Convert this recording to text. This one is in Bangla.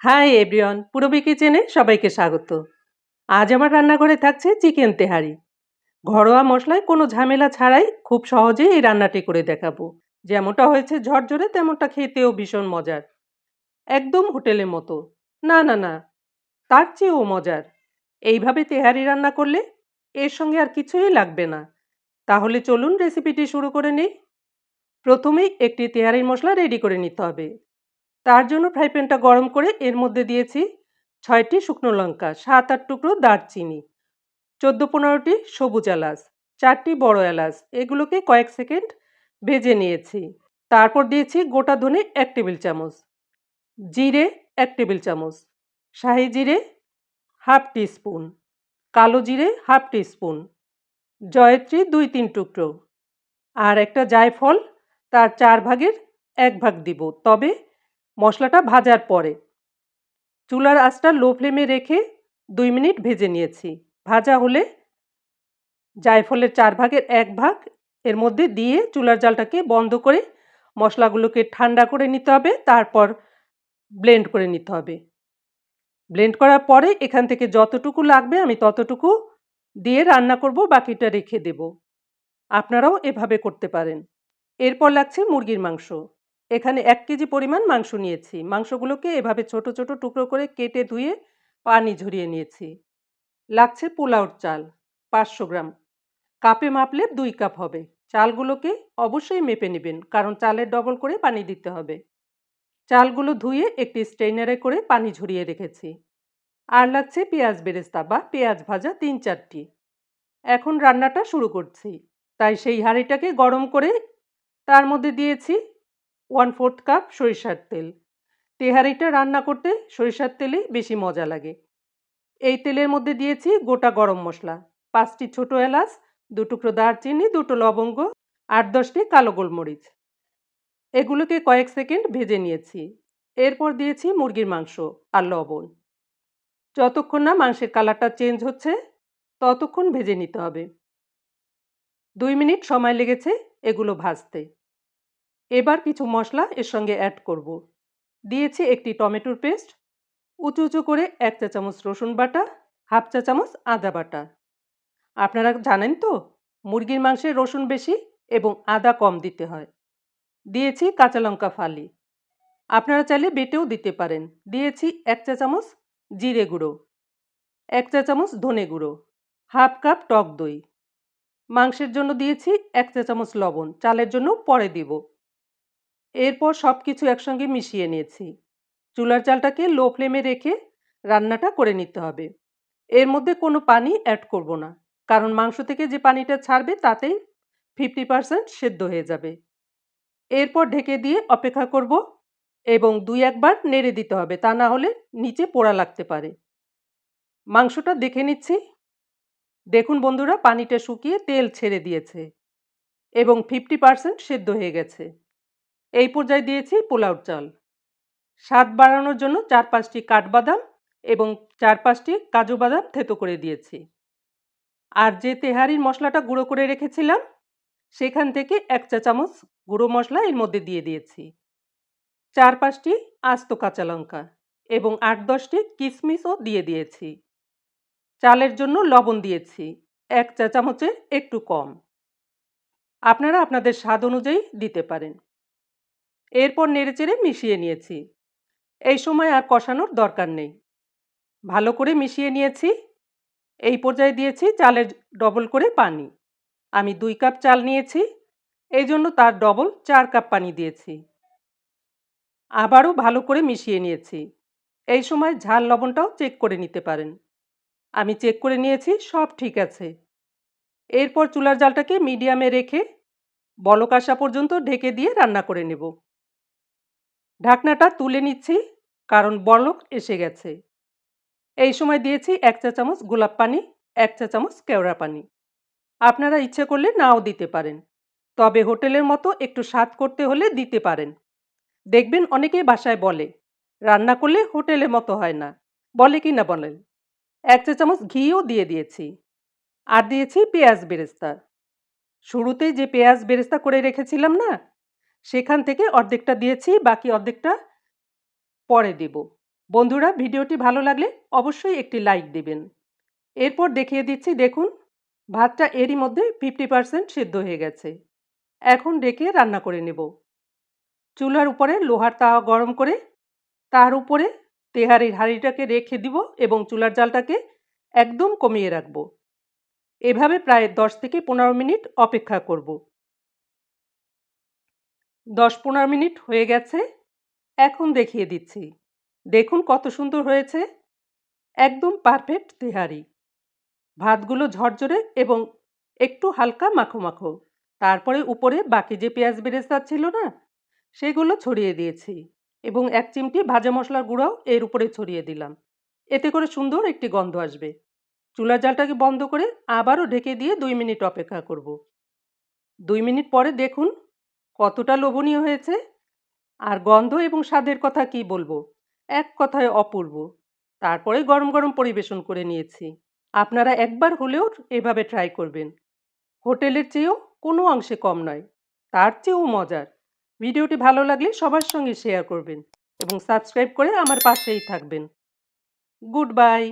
হাই এভরিওয়ান, পুরবী কিচেনে সবাইকে স্বাগত। আজ আমার রান্নাঘরে থাকছে চিকেন তেহারি। ঘরোয়া মশলায় কোনো ঝামেলা ছাড়াই খুব সহজেই এই রান্নাটি করে দেখাবো। যেমনটা হয়েছে ঝরঝরে, তেমনটা খেতেও ভীষণ মজার। একদম হোটেলের মতো। না না না, তার চেয়েও মজার। এইভাবে তেহারি রান্না করলে এর সঙ্গে আর কিছুই লাগবে না। তাহলে চলুন রেসিপিটি শুরু করে নিই। প্রথমেই একটি তেহারির মশলা রেডি করে নিতে হবে। তার জন্য ফ্রাই প্যানটা গরম করে এর মধ্যে দিয়েছি ছয়টি শুকনো লঙ্কা, সাত আট টুকরো দারচিনি, চোদ্দ পনেরোটি সবুজ এলাচ, চারটি বড় এলাচ। এগুলোকে কয়েক সেকেন্ড ভেজে নিয়েছি। তারপর দিয়েছি গোটা ধনে এক টেবিল চামচ, জিরে এক টেবিল চামচ, শাহি জিরে হাফ স্পুন কালো জিরে হাফ স্পুন জয়ত্রী দুই তিন টুকরো। আর একটা জায়ফল তার চার ভাগের এক ভাগ দিব। তবে মশলাটা ভাজার পরে। চুলার আঁচটা লো ফ্লেমে রেখে দুই মিনিট ভেজে নিয়েছি। ভাজা হলে জায়ফলের চার ভাগের এক ভাগ এর মধ্যে দিয়ে চুলার জালটাকে বন্ধ করে মশলাগুলোকে ঠান্ডা করে নিতে হবে, তারপর ব্লেন্ড করে নিতে হবে। ব্লেন্ড করার পরে এখান থেকে যতটুকু লাগবে আমি ততটুকু দিয়ে রান্না করব, বাকিটা রেখে দেব। আপনারাও এভাবে করতে পারেন। এরপর লাগছে মুরগির মাংস। এখানে এক কেজি পরিমাণ মাংস নিয়েছি। মাংসগুলোকে এভাবে ছোট ছোট টুকরো করে কেটে ধুয়ে পানি ঝরিয়ে নিয়েছি। লাগছে পোলাওর চাল, পাঁচশো গ্রাম। কাপে মাপলে দুই কাপ হবে। চালগুলোকে অবশ্যই মেপে নেবেন, কারণ চালের ডবল করে পানি দিতে হবে। চালগুলো ধুয়ে একটি স্ট্রেনারে করে পানি ঝরিয়ে রেখেছি। আর লাগছে পেঁয়াজ বেরেস্তা বা পেঁয়াজ ভাজা তিন চারটি। এখন রান্নাটা শুরু করছি। তাই সেই হাঁড়িটাকে গরম করে তার মধ্যে দিয়েছি ওয়ান ফোর্থ কাপ সরিষার তেল। তেহারিটা রান্না করতে সরিষার তেলেই বেশি মজা লাগে। এই তেলের মধ্যে দিয়েছি গোটা গরম মশলা, পাঁচটি ছোট এলাচ, দু টুকরো দারচিনি, দুটো লবঙ্গ আট দশটি কালো গোলমরিচ। এগুলোকে কয়েক সেকেন্ড ভেজে নিয়েছি। এরপর দিয়েছি মুরগির মাংস আর লবণ। যতক্ষণ না মাংসের কালারটা চেঞ্জ হচ্ছে, ততক্ষণ ভেজে নিতে হবে। দুই মিনিট সময় লেগেছে এগুলো ভাজতে। এবার কিছু মশলা এর সঙ্গে অ্যাড করব। দিয়েছি একটি টমেটোর পেস্ট উঁচু উঁচু করে এক চা চামচ রসুন বাটা, হাফ চা চামচ আদা বাটা। আপনারা জানেন তো, মুরগির মাংসে রসুন বেশি এবং আদা কম দিতে হয়। দিয়েছি কাঁচা লঙ্কা ফালি। আপনারা চাইলে বেটেও দিতে পারেন। দিয়েছি এক চা চামচ জিরে গুঁড়ো, এক চা চামচ ধনে গুঁড়ো, হাফ কাপ টক দই। মাংসের জন্য দিয়েছি এক চা চামচ লবণ। চালের জন্য পরে দিব। এরপর সব কিছু একসঙ্গে মিশিয়ে নিয়েছি। চুলার চালটাকে লো ফ্লেমে রেখে রান্নাটা করে নিতে হবে। এর মধ্যে কোনো পানি অ্যাড করব না, কারণ মাংস থেকে যে পানিটা ছাড়বে তাতেই ফিফটি পারসেন্ট সেদ্ধ হয়ে যাবে। এরপর ঢেকে দিয়ে অপেক্ষা করব এবং দুই একবার নেড়ে দিতে হবে, তা না হলে নিচে পোড়া লাগতে পারে। মাংসটা দেখে নিচ্ছি। দেখুন বন্ধুরা, পানিটা শুকিয়ে তেল ছেড়ে দিয়েছে এবং ফিফটি পারসেন্ট সেদ্ধ হয়ে গেছে। এই পর্যায়ে দিয়েছি পোলাও চাল। স্বাদ বাড়ানোর জন্য চার পাঁচটি কাঠবাদাম এবং চার পাঁচটি কাজু বাদাম থেতো করে দিয়েছি। আর যে তেহারির মশলাটা গুঁড়ো করে রেখেছিলাম, সেখান থেকে এক চা চামচ গুঁড়ো মশলা এর মধ্যে দিয়ে দিয়েছি। চার পাঁচটি আস্ত কাঁচা লঙ্কা এবং আট দশটি কিশমিশও দিয়ে দিয়েছি। চালের জন্য লবণ দিয়েছি, এক চা চামচের একটু কম। আপনারা আপনাদের স্বাদ অনুযায়ী দিতে পারেন। এরপর নেড়েচেড়ে মিশিয়ে নিয়েছি। এই সময় আর কষানোর দরকার নেই। ভালো করে মিশিয়ে নিয়েছি। এই পর্যায়ে দিয়েছি চালের ডবল করে পানি। আমি দুই কাপ চাল নিয়েছি। এই জন্য তার ডবল চার কাপ পানি দিয়েছি। আবারও ভালো করে মিশিয়ে নিয়েছি। এই সময় ঝাল লবণটাও চেক করে নিতে পারেন। আমি চেক করে নিয়েছি, সব ঠিক আছে। এরপর চুলার জালটাকে মিডিয়ামে রেখে বলক আসা পর্যন্ত ঢেকে দিয়ে রান্না করে নেব। ঢাকনাটা তুলে নিচ্ছি, কারণ বলক এসে গেছে। এই সময় দিয়েছি এক চা চামচ গোলাপ পানি, এক চা চামচ কেওড়া পানি। আপনারা ইচ্ছে করলে নাও দিতে পারেন, তবে হোটেলের মতো একটু স্বাদ করতে হলে দিতে পারেন। দেখবেন অনেকেই বাসায় বলে, রান্না করলে হোটেলের মতো হয় না। বলে কি না বলেন? এক চা চামচ ঘিও দিয়ে দিয়েছি, আর দিয়েছি পেঁয়াজ বেরেস্তা। শুরুতেই যে পেঁয়াজ বেরেস্তা করে রেখেছিলাম না সেখান থেকে অর্ধেকটা দিয়েছি, বাকি অর্ধেকটা পরে দেব। বন্ধুরা, ভিডিওটি ভালো লাগলে অবশ্যই একটি লাইক দিবেন। এরপর দেখিয়ে দিচ্ছি, দেখুন, ভাতটা এরই মধ্যে ফিফটি পারসেন্ট সিদ্ধ হয়ে গেছে। এখন ডেকে রান্না করে নেব। চুলার উপরে লোহার তাওয়া গরম করে, তার উপরে তেহারির হাঁড়িটাকে রেখে দিব এবং চুলার জালটাকে একদম কমিয়ে রাখব। এভাবে প্রায় দশ থেকে পনেরো মিনিট অপেক্ষা করব। দশ পনেরো মিনিট হয়ে গেছে, এখন দেখিয়ে দিচ্ছি। দেখুন কত সুন্দর হয়েছে। একদম পারফেক্ট তেহারি। ভাতগুলো ঝরঝরে এবং একটু হালকা মাখো মাখো তারপরে উপরে বাকি যে পেঁয়াজ বেরেস্তা ছিল না, সেগুলো ছড়িয়ে দিয়েছি এবং এক চিমটি ভাজা মশলার গুঁড়াও এর উপরে ছড়িয়ে দিলাম। এতে করে সুন্দর একটি গন্ধ আসবে। চুলার জালটাকে বন্ধ করে আবারও ঢেকে দিয়ে দুই মিনিট অপেক্ষা করব। দুই মিনিট পরে দেখুন কতটা লোভনীয় হয়েছে? আর গন্ধ এবং স্বাদের কথা কি বলব? এক কথায় অপূর্ব। তারপরে গরম গরম পরিবেশন করে নিয়েছি। আপনারা একবার হলেও এভাবে ট্রাই করবেন। হোটেলের চেয়েও কোনো অংশে কম নয়। তার চেয়েও মজার। ভিডিওটি ভালো লাগলে সবার সঙ্গে শেয়ার করবেন এবং সাবস্ক্রাইব করে আমার পাশেই থাকবেন। Good bye